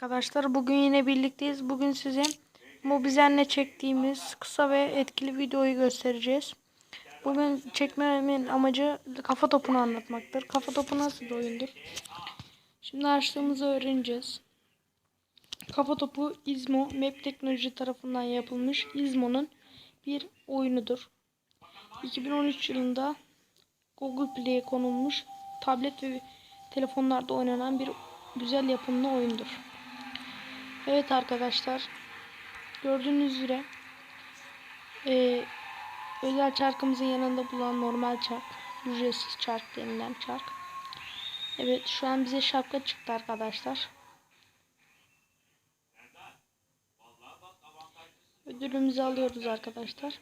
Arkadaşlar bugün yine birlikteyiz. Bugün size Mobizen'le çektiğimiz kısa ve etkili videoyu göstereceğiz. Bugün çekmemin amacı kafa topunu anlatmaktır. Kafa topu nasıl bir oyundur? Şimdi açtığımızı öğreneceğiz. Kafa topu İzmo Map Teknoloji tarafından yapılmış İzmo'nun bir oyunudur. 2013 yılında Google Play'e konulmuş tablet ve telefonlarda oynanan bir güzel yapımlı oyundur. Evet arkadaşlar gördüğünüz üzere eee, özel çarkımızın yanında bulunan normal çark ücretsiz çark denilen çark. Evet şu an bize şapka çıktı arkadaşlar. Ödülümüzü alıyoruz arkadaşlar.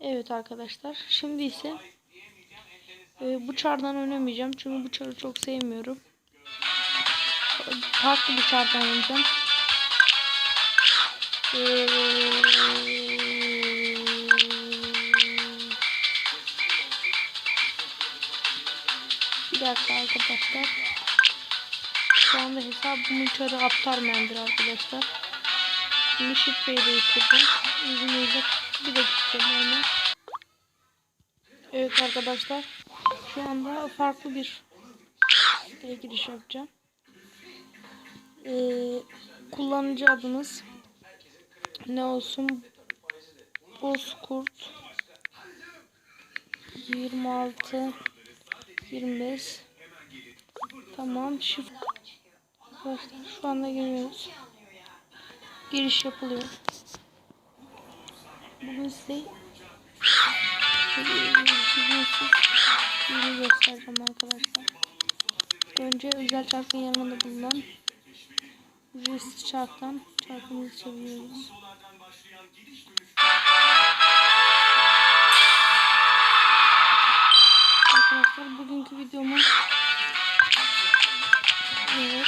Evet arkadaşlar şimdi ise e, bu çardan oynamayacağım çünkü bu çarı çok sevmiyorum. Farklı bir çardan oynayacağım. Ee, Bir dakika arkadaşlar. Şu anda hesabımın çarı aktarmayandır arkadaşlar. Şimdi şifreyi değiştirdim. İzninizle bir dakika hemen. Evet arkadaşlar. Şu anda farklı bir giriş yapacağım. Ee, kullanıcı adınız ne olsun? Bozkurt 26 25 Tamam şifre Arkadaşlar şu anda giriyoruz. Giriş yapılıyor. Bugün size ürünü göstereceğim arkadaşlar. Önce özel çarkın yanında bulunan ücretsiz çarktan çarkımızı çeviriyoruz. Arkadaşlar bugünkü videomu Evet.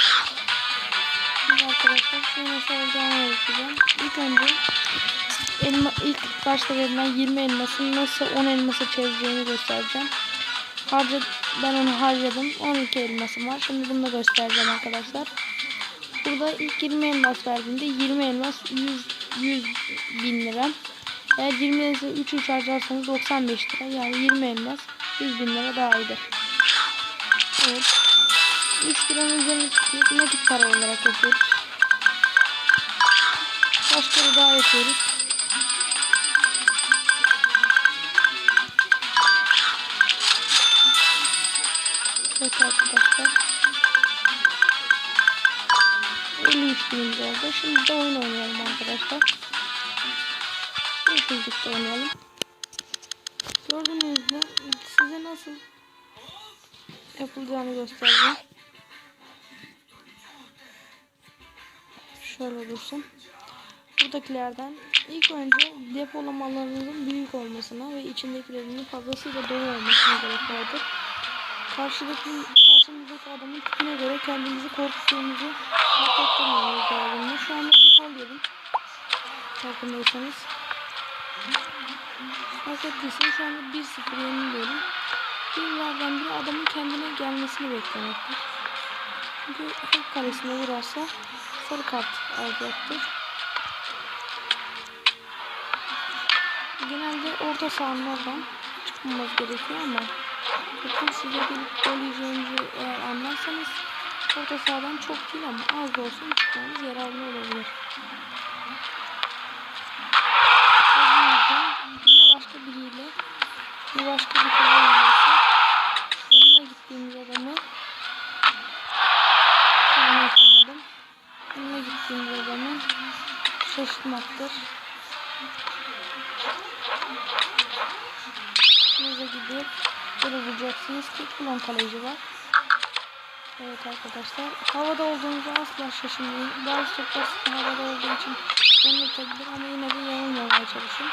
Şimdi arkadaşlar şimdi nasıl olacağını öğreteceğim. İlk önce elma, ilk başta verilen 20 elmasın nasıl 10 elmasa çevireceğini göstereceğim. Harca, ben onu harcadım. 12 elmasım var. Şimdi bunu da göstereceğim arkadaşlar. Burada ilk 20 elmas verdiğimde 20 elmas 100, 100 bin lira. Eğer 20 elması 3 3 harcarsanız 95 lira. Yani 20 elmas 100 bin lira daha iyidir. Evet. 3 liranın üzerine tıklayıp nakit para olarak yapıyoruz. Başları daha yapıyoruz. Evet arkadaşlar. 53 binimiz oldu. Şimdi de oyun oynayalım arkadaşlar. Birlikte oynayalım. Gördüğünüz gibi size nasıl yapılacağını göstereceğim. Şöyle dursun. Buradakilerden ilk önce depolamalarınızın büyük olmasına ve içindekilerinin fazlasıyla dolu olmasına gerek vardır. Karşıdaki, karşımızdaki adamın tipine göre kendinizi korkuttuğunuzu hissettirmemeniz lazım. Şu anda bir gol yedim. Farkındaysanız. Fark ettiysen şu anda 1-0 yeniliyorum. Birlerden bir adamın kendine gelmesini beklemektir. Çünkü hep kalesine vurarsa sarı kart alacaktır. Genelde orta sahanlardan çıkmamız gerekiyor ama topun size gelip gol yiyeceğinizi eğer anlarsanız orta sahadan çok değil ama az da olsun çıkmanız yararlı olabilir. Yine başka biriyle bir başka bir kere oynarsa yanına gittiğimiz adamı ben yapamadım. Yanına gittiğimiz adamı şaşırtmaktır. Şunuza gidip böyle ki kulon kaleci var. Evet arkadaşlar. Havada olduğunuzu asla şaşırmayın. Bazı toplar havada olduğu için yanıltabilir ama yine de yanılmamaya çalışın.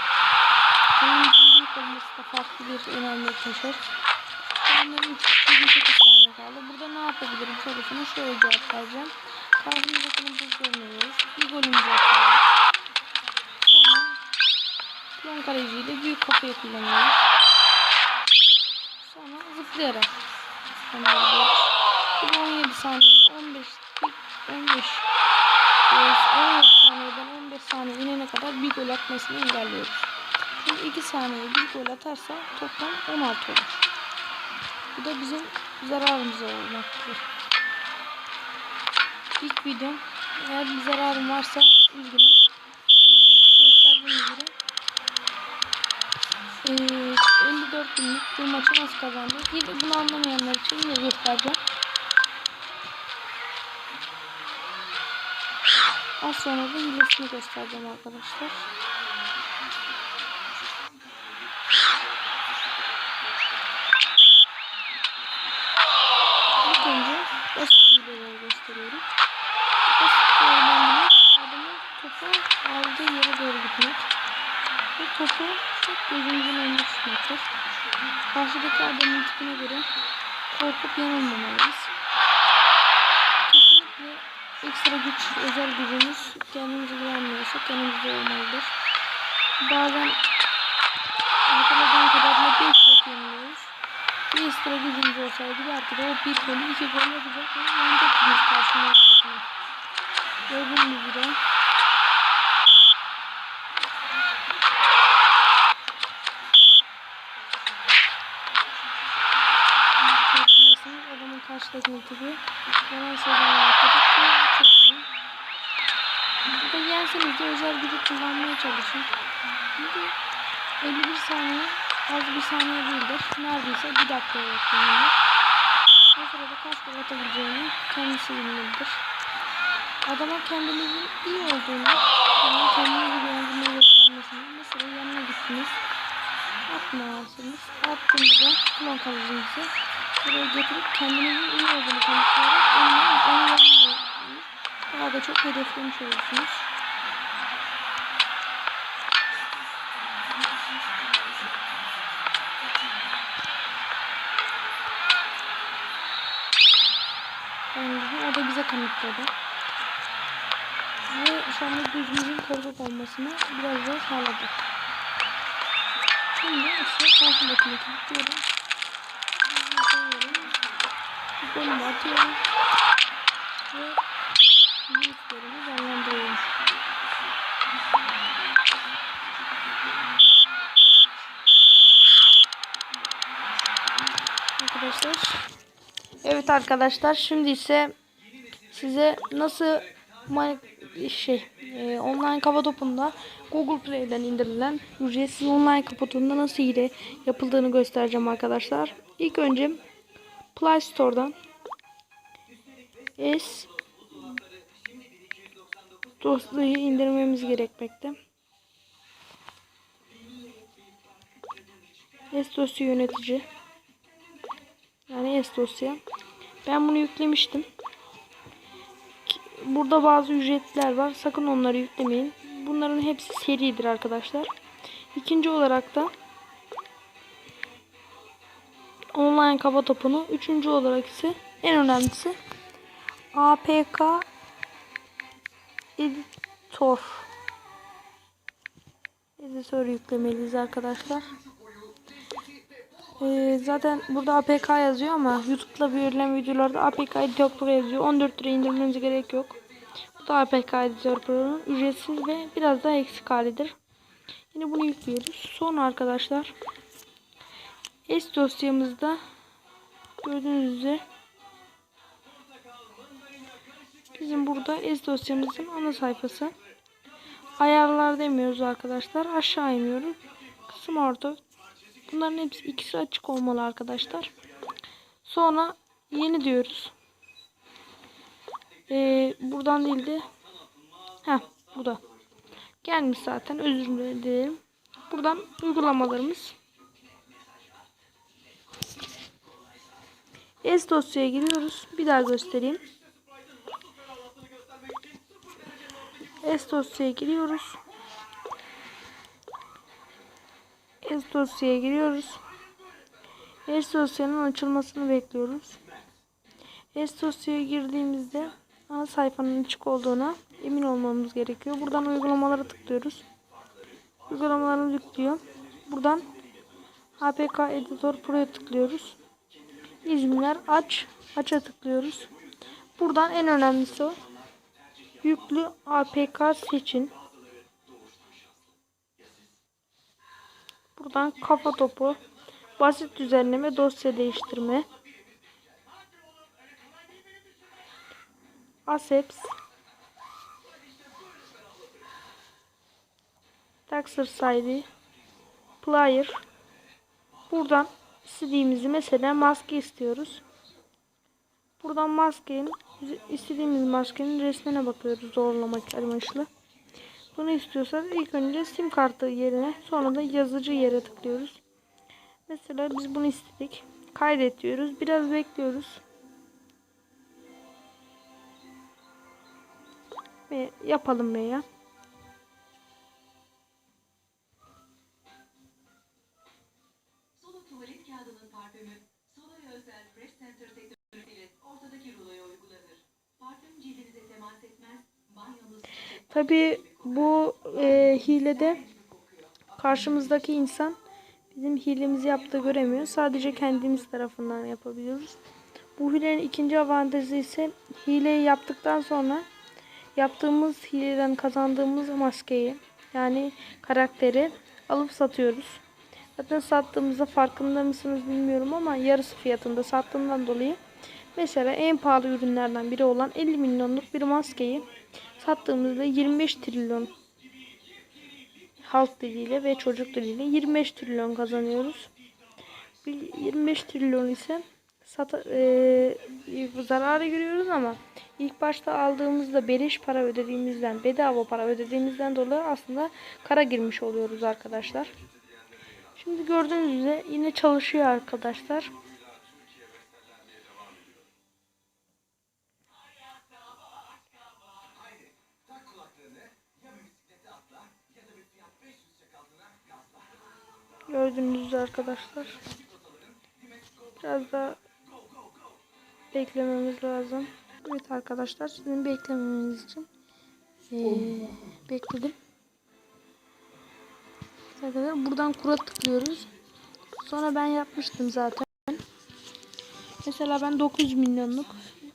Kalemimizin büyük olması da farklı bir önemli taşır. Onların 28 tane kaldı. Burada ne yapabilirim sorusuna şöyle cevap vereceğim. Karşımızdakinin buzlarını veriyoruz. Bir golümüzü atıyoruz. Sonra piyon kaleciyle büyük kafayı kullanıyoruz. Zero. 17 saniyede 15 15 17 saniyeden 15 saniye inene kadar bir gol atmasını engelliyoruz. Çünkü 2 saniye bir gol atarsa toplam 16 olur. Bu da bizim zararımıza olmaktır. İlk videom eğer bir zararım varsa üzgünüm. 54 günlük bu maçı nasıl kazandı? Yine bunu anlamayanlar için yine göstereceğim. Az sonra da hilesini göstereceğim arkadaşlar. İlk önce basit hileleri gösteriyorum. Basit hilelerden adamın topu aldığı yere doğru gitmek. Ve topu çok gözümüzün önünde tutmaktır. Karşıdaki adamın tipine göre korkup yanılmamalıyız. Kesinlikle ekstra güç, özel gücümüz kendimize güvenmiyorsak yanımızda olmalıdır. Bazen hatırladığım kadarıyla 5 top yeniliyoruz. Bir ekstra gücümüz olsaydı belki de o bir golü iki gol yapacak ve yenecektiniz karşımızdakini. Gördüğünüz gibi Farkındaysanız karşıdakini tipi yalan söylemeyi yaptık ki de özel gücü kullanmaya çalışın. Çünkü 51 saniye az bir saniye değildir. Neredeyse bir dakika kullanılır. O sırada kaç gol atabileceğini kendisi bilmelidir. Adama kendinizin iyi olduğunu, kendinizi güvendiğini göstermesini, mesela yanına gittiniz, atmazsınız. Attığınızda kulon kalıcınızı buraya getirip kendinizin iyi olduğunu ondan onu yenmeyi daha da çok hedeflemiş olursunuz. Yani o da bize kanıtladı. Ve şu anda düzgünün korkak olmasını biraz daha sağladı. Şimdi ise karşımdakini kilitliyorum. Golümü atıyorum. Ve büyüklerimi canlandırıyorum. Arkadaşlar. Evet arkadaşlar şimdi ise size nasıl şey e, online kafa topunda Google Play'den indirilen ücretsiz online kafa nasıl hile yapıldığını göstereceğim arkadaşlar. İlk önce Play Store'dan S dosyayı indirmemiz gerekmekte. S dosya yönetici. Yani S dosya. Ben bunu yüklemiştim. Burada bazı ücretler var. Sakın onları yüklemeyin. Bunların hepsi seridir arkadaşlar. İkinci olarak da online kafa topunu. Üçüncü olarak ise en önemlisi APK Editor. Editör yüklemeliyiz arkadaşlar. Ee, zaten burada APK yazıyor ama YouTube'da verilen videolarda APK Editor yazıyor. 14 lira indirmenize gerek yok. Bu da APK Editor Pro'nun ücretsiz ve biraz daha eksik halidir. Yine bunu yüklüyoruz. Sonra arkadaşlar S dosyamızda gördüğünüz üzere bizim burada S dosyamızın ana sayfası. Ayarlar demiyoruz arkadaşlar. Aşağı iniyoruz. Kısım orta Bunların hepsi ikisi açık olmalı arkadaşlar. Sonra yeni diyoruz. Ee, buradan değil de Heh, bu da. Gelmiş zaten. Özür dilerim. Buradan uygulamalarımız. S dosyaya giriyoruz. Bir daha göstereyim. S dosyaya giriyoruz. S dosyaya giriyoruz. S dosyanın açılmasını bekliyoruz. S dosyaya girdiğimizde ana sayfanın açık olduğuna emin olmamız gerekiyor. Buradan uygulamalara tıklıyoruz. Uygulamalarını yüklüyor. Buradan APK Editor Pro'ya tıklıyoruz. İzmirler aç. Aç'a tıklıyoruz. Buradan en önemlisi o. Yüklü APK seçin. Buradan kafa topu, basit düzenleme, dosya değiştirme, Aseps, Taxer Player. Buradan istediğimizi mesela maske istiyoruz. Buradan maskenin istediğimiz maskenin resmine bakıyoruz zorlamak amaçlı. Bunu istiyorsak ilk önce sim kartı yerine sonra da yazıcı yere tıklıyoruz. Mesela biz bunu istedik. Kaydet diyoruz. Biraz bekliyoruz. Ve yapalım veya. Hilede karşımızdaki insan bizim hilemizi yaptığı göremiyor. Sadece kendimiz tarafından yapabiliyoruz. Bu hilenin ikinci avantajı ise hileyi yaptıktan sonra yaptığımız hileden kazandığımız maskeyi yani karakteri alıp satıyoruz. Zaten sattığımızda farkında mısınız bilmiyorum ama yarısı fiyatında sattığımdan dolayı mesela en pahalı ürünlerden biri olan 50 milyonluk bir maskeyi sattığımızda 25 trilyon halk diliyle ve çocuk diliyle 25 trilyon kazanıyoruz. Bir 25 trilyon ise sata, e, zarara giriyoruz ama ilk başta aldığımızda beleş para ödediğimizden, bedava para ödediğimizden dolayı aslında kara girmiş oluyoruz arkadaşlar. Şimdi gördüğünüz üzere yine çalışıyor arkadaşlar. Gördüğünüz arkadaşlar. Biraz da beklememiz lazım. Evet arkadaşlar sizin beklemeniz için ee, bekledim. Arkadaşlar buradan kura tıklıyoruz. Sonra ben yapmıştım zaten. Mesela ben 9 milyonluk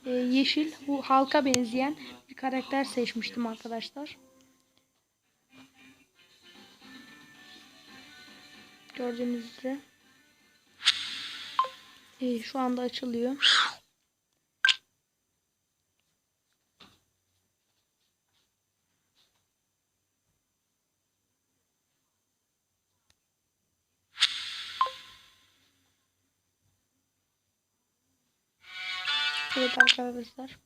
e, yeşil bu halka benzeyen bir karakter seçmiştim arkadaşlar. Gördüğünüz üzere. E, şu anda açılıyor. Evet arkadaşlar.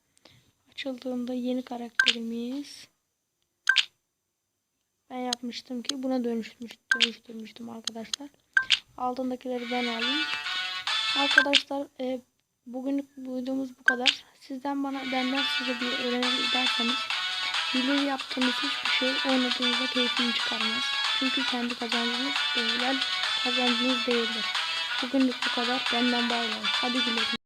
Açıldığında yeni karakterimiz. Ben yapmıştım ki buna dönüşmüş, dönüştürmüştüm arkadaşlar. Altındakileri ben aldım. Arkadaşlar e, bugünlük videomuz bu kadar. Sizden bana benden size bir öğrenir derseniz hile yaptığınız hiçbir şey oynadığınızda keyfini çıkarmaz. Çünkü kendi kazancınız değiller kazancınız değildir. Bugünlük bu kadar. Benden bay. Hadi güle.